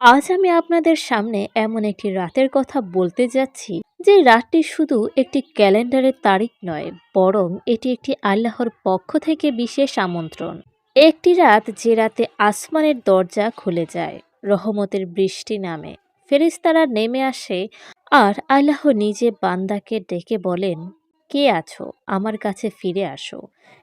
আজ আমি আপনাদের সামনে এমন একটি রাতের কথা বলতে যাচ্ছি, যে রাতটি শুধু একটি ক্যালেন্ডারের তারিখ নয়, বরং এটি একটি আল্লাহর পক্ষ থেকে বিশেষ আমন্ত্রণ। একটি রাত যে রাতে আসমানের দরজা খুলে যায়, রহমতের বৃষ্টি নামে। ফেরেশতারা নেমে আসে, আর আল্লাহ নিজে বান্দাকে ডেকে বলেন, কে আছো? আমার কাছে ফিরে আসো।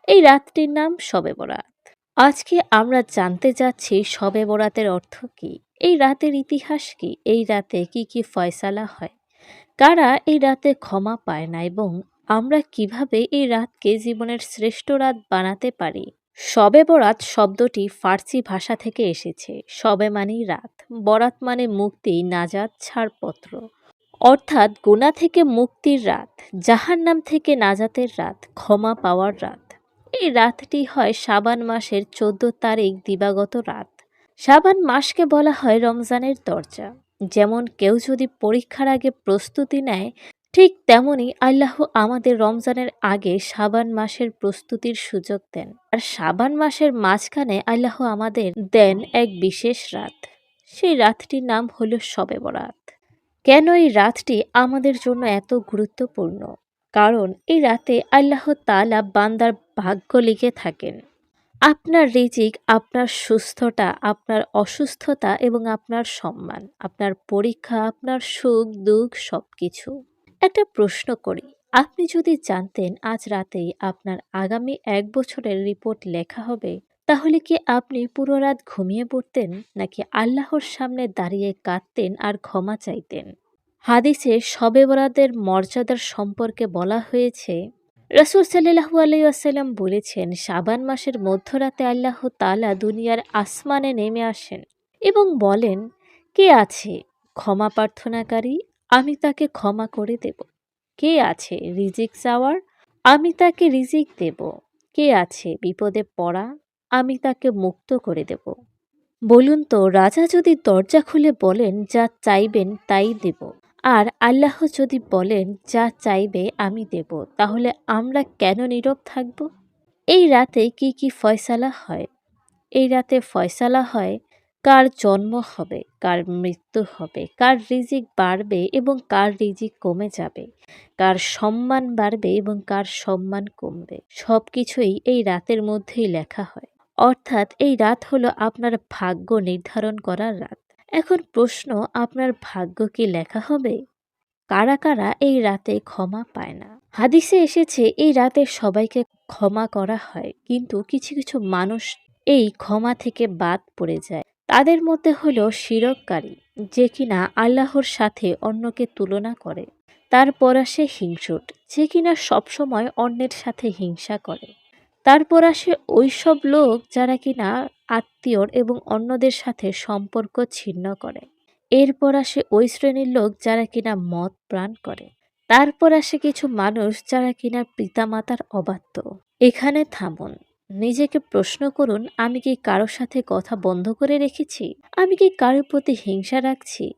এই রাতটির নাম শবে বরাত। আজকে আমরা জানতে যাচ্ছি শবে বরাতের অর্থ কী। এই রাতের ইতিহাস কি? এই রাতে কি কি ফয়সালা হয়? কারা এই রাতে ক্ষমা পায় না এবং আমরা কীভাবে এই রাতকে জীবনের শ্রেষ্ঠ রাত বানাতে পারি? শবে বরাত শব্দটি ফার্সি ভাষা থেকে এসেছে। শবে মানেই রাত। বরাত মানে মুক্তি, নাজাত, ছাড়পত্র। অর্থাৎ গুণা থেকে মুক্তির রাত, জাহান্নাম থেকে নাজাতের রাত, ক্ষমা পাওয়ার রাত। এই রাতটি হয় শাবান মাসের চোদ্দ তারিখ দিবাগত রাত। শাবান মাসকে বলা হয় রমজানের দরজা। যেমন কেউ যদি পরীক্ষার আগে প্রস্তুতি নেয়, ঠিক তেমনি আল্লাহ আমাদের রমজানের আগে শাবান মাসের প্রস্তুতির সুযোগ দেন। আর শাবান মাসের মাঝখানে আল্লাহ আমাদের দেন এক বিশেষ রাত। সেই রাতটির নাম হলো শবে বরাত। কেন এই রাতটি আমাদের জন্য এত গুরুত্বপূর্ণ? কারণ এই রাতে আল্লাহ তালা বান্দার ভাগ্য লিখে থাকেন। আপনার রিজিক, আপনার সুস্থতা, আপনার অসুস্থতা এবং আপনার সম্মান, আপনার পরীক্ষা, আপনার সুখ, দুঃখ সব কিছু একটা প্রশ্ন করি, আপনি যদি জানতেন আজ রাতেই আপনার আগামী এক বছরের রিপোর্ট লেখা হবে, তাহলে কি আপনি পুরো রাত ঘুমিয়ে পড়তেন, নাকি আল্লাহর সামনে দাঁড়িয়ে কাঁদতেন আর ক্ষমা চাইতেন? হাদিসে শবে বরাদের মর্যাদার সম্পর্কে বলা হয়েছে রসুল সাল্লাহু আলাইসাল্লাম বলেছেন, শাবান মাসের মধ্যরাতে আল্লাহ তালা দুনিয়ার আসমানে নেমে আসেন এবং বলেন, কে আছে ক্ষমা প্রার্থনাকারী? আমি তাকে ক্ষমা করে দেব। কে আছে রিজিক চাওয়ার? আমি তাকে রিজিক দেব। কে আছে বিপদে পড়া? আমি তাকে মুক্ত করে দেব। বলুন তো, রাজা যদি দরজা খুলে বলেন, যা চাইবেন তাই দেব। আর আল্লাহ যদি বলেন, যা চাইবে আমি দেব, তাহলে আমরা কেন নীরব থাকব? এই রাতে কি কি ফয়সালা হয়? এই রাতে ফয়সালা হয়, কার জন্ম হবে, কার মৃত্যু হবে, কার রিজিক বাড়বে এবং কার রিজিক কমে যাবে, কার সম্মান বাড়বে এবং কার সম্মান কমবে। সব কিছুই এই রাতের মধ্যেই লেখা হয়। অর্থাৎ এই রাত হলো আপনার ভাগ্য নির্ধারণ করার রাত। এখন প্রশ্ন, আপনার ভাগ্য কি লেখা হবে? কারা কারা এই রাতে ক্ষমা পায় না? হাদিসে এসেছে, এই রাতে সবাইকে ক্ষমা করা হয়, কিন্তু কিছু কিছু মানুষ এই ক্ষমা থেকে বাদ পড়ে যায়। তাদের মধ্যে হল শিরককারী, যে কিনা আল্লাহর সাথে অন্যকে তুলনা করে। তারপর আসে হিংসুট, যে কিনা সবসময় অন্যের সাথে হিংসা করে। তারপর আসে ওই সব লোক যারা কিনা আত্মীয়র এবং অন্যদের সাথে সম্পর্ক ছিন্ন করে। এরপর আসে ওই শ্রেণির লোক যারা কিনা মদ প্রাণ করে। তারপর আসে কিছু মানুষ যারা কিনা পিতামাতার অবাধ্য। এখানে থামুন। নিজেকে প্রশ্ন করুন, আমি কি কারোর সাথে কথা বন্ধ করে রেখেছি? আমি কি কারোর প্রতি হিংসা রাখছি?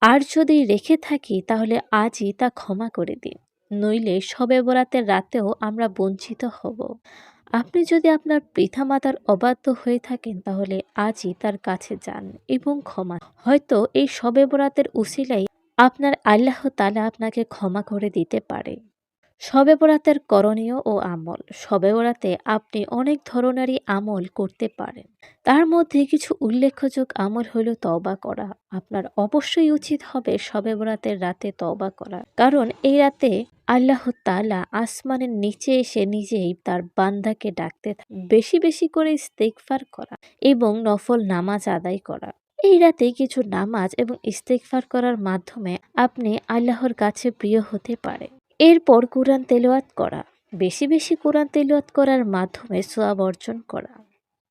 আর যদি রেখে থাকি, তাহলে আজই তা ক্ষমা করে দিন। নইলে সবে বরাতের রাতেও আমরা বঞ্চিত হব। আপনি যদি আপনার পিতামাতার অবাধ্য হয়ে থাকেন, তাহলে আজই তার কাছে যান এবং ক্ষমা। হয়তো এই সবে বরাতের উসিলাই আপনার আল্লাহ তালা আপনাকে ক্ষমা করে দিতে পারে। শবে বরাতের করণীয় ও আমল। শবে বরাতে আপনি অনেক ধরনেরই আমল করতে পারেন। তার মধ্যে কিছু উল্লেখযোগ্য আমল হলো তবা করা। আপনার অবশ্যই উচিত হবে শবে বরাতের রাতে তবা করা। কারণ এই রাতে আল্লাহ তালা আসমানের নিচে এসে নিজেই তার বান্দাকে ডাকতে থাকে। বেশি বেশি করে ইস্তেকফার করা এবং নফল নামাজ আদায় করা। এই রাতে কিছু নামাজ এবং ইস্তেকফার করার মাধ্যমে আপনি আল্লাহর কাছে প্রিয় হতে পারে এরপর কোরআন তেলোয়াত করা, বেশি বেশি কোরআন তেলোয়াত করার মাধ্যমে সোয়াব অর্জন করা,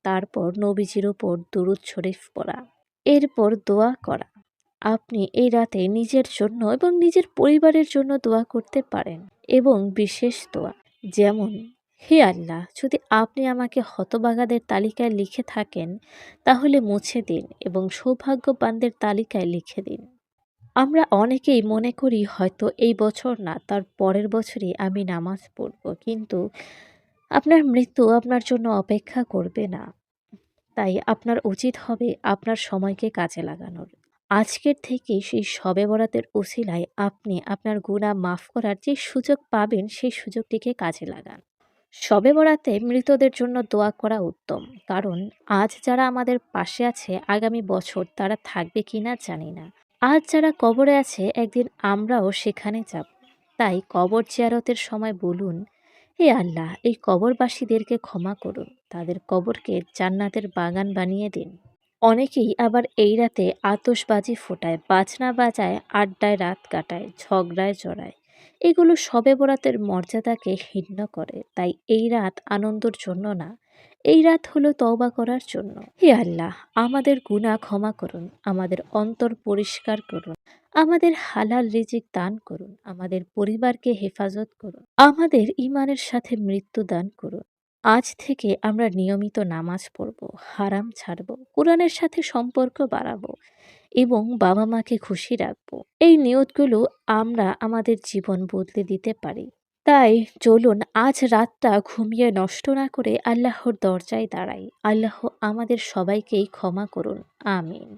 তারপর নবীজির ওপর দুরুদ শরীফ পড়া, এরপর দোয়া করা। আপনি এই রাতে নিজের জন্য এবং নিজের পরিবারের জন্য দোয়া করতে পারেন এবং বিশেষ দোয়া, যেমন, হে আল্লাহ, যদি আপনি আমাকে হতবাগাদের তালিকায় লিখে থাকেন, তাহলে মুছে দিন এবং সৌভাগ্যবানদের তালিকায় লিখে দিন। আমরা অনেকেই মনে করি হয়তো এই বছর না, তার পরের বছরই আমি নামাজ পড়ব। কিন্তু আপনার মৃত্যু আপনার জন্য অপেক্ষা করবে না। তাই আপনার উচিত হবে আপনার সময়কে কাজে লাগানোর। আজকের থেকে সেই শবে বরাতের উসিলায় আপনি আপনার গুণা মাফ করার যে সুযোগ পাবেন, সেই সুযোগটিকে কাজে লাগান। শবে বরাতে মৃতদের জন্য দোয়া করা উত্তম। কারণ আজ যারা আমাদের পাশে আছে, আগামী বছর তারা থাকবে কিনা জানি না। আজ যারা কবরে আছে, একদিন আমরাও সেখানে যাব। তাই কবর চেয়ারতের সময় বলুন এ আল্লাহ, এই কবরবাসীদেরকে ক্ষমা করুন। তাদের কবরকে জান্নাতের বাগান বানিয়ে দিন। অনেকেই আবার এই রাতে আতসবাজি ফোটায়, বাজনা বাজায়, আড্ডায় রাত কাটায়, ঝগড়ায় জড়ায়। এগুলো সবে বরাতের মর্যাদাকে হীন করে। তাই এই রাত আনন্দর জন্য না, এই রাত হলো তওবা করার জন্য। হে আল্লাহ, আমাদের গুনাহ ক্ষমা করুন, আমাদের অন্তর পরিষ্কার করুন, আমাদের হালাল রিজিক দান করুন, আমাদের পরিবারকে হেফাজত করুন, আমাদের ইমানের সাথে মৃত্যু দান করুন। আজ থেকে আমরা নিয়মিত নামাজ পড়ব, হারাম ছাড়ব, কোরআনের সাথে সম্পর্ক বাড়াবো এবং বাবা মাকে খুশি রাখব। এই নিয়তগুলো আমরা আমাদের জীবন বদলে দিতে পারি। তাই চলুন আজ রাতটা ঘুমিয়ে নষ্ট না করে আল্লাহর দরজায় দাঁড়াই। আল্লাহ আমাদের সবাইকেই ক্ষমা করুন। আমিন।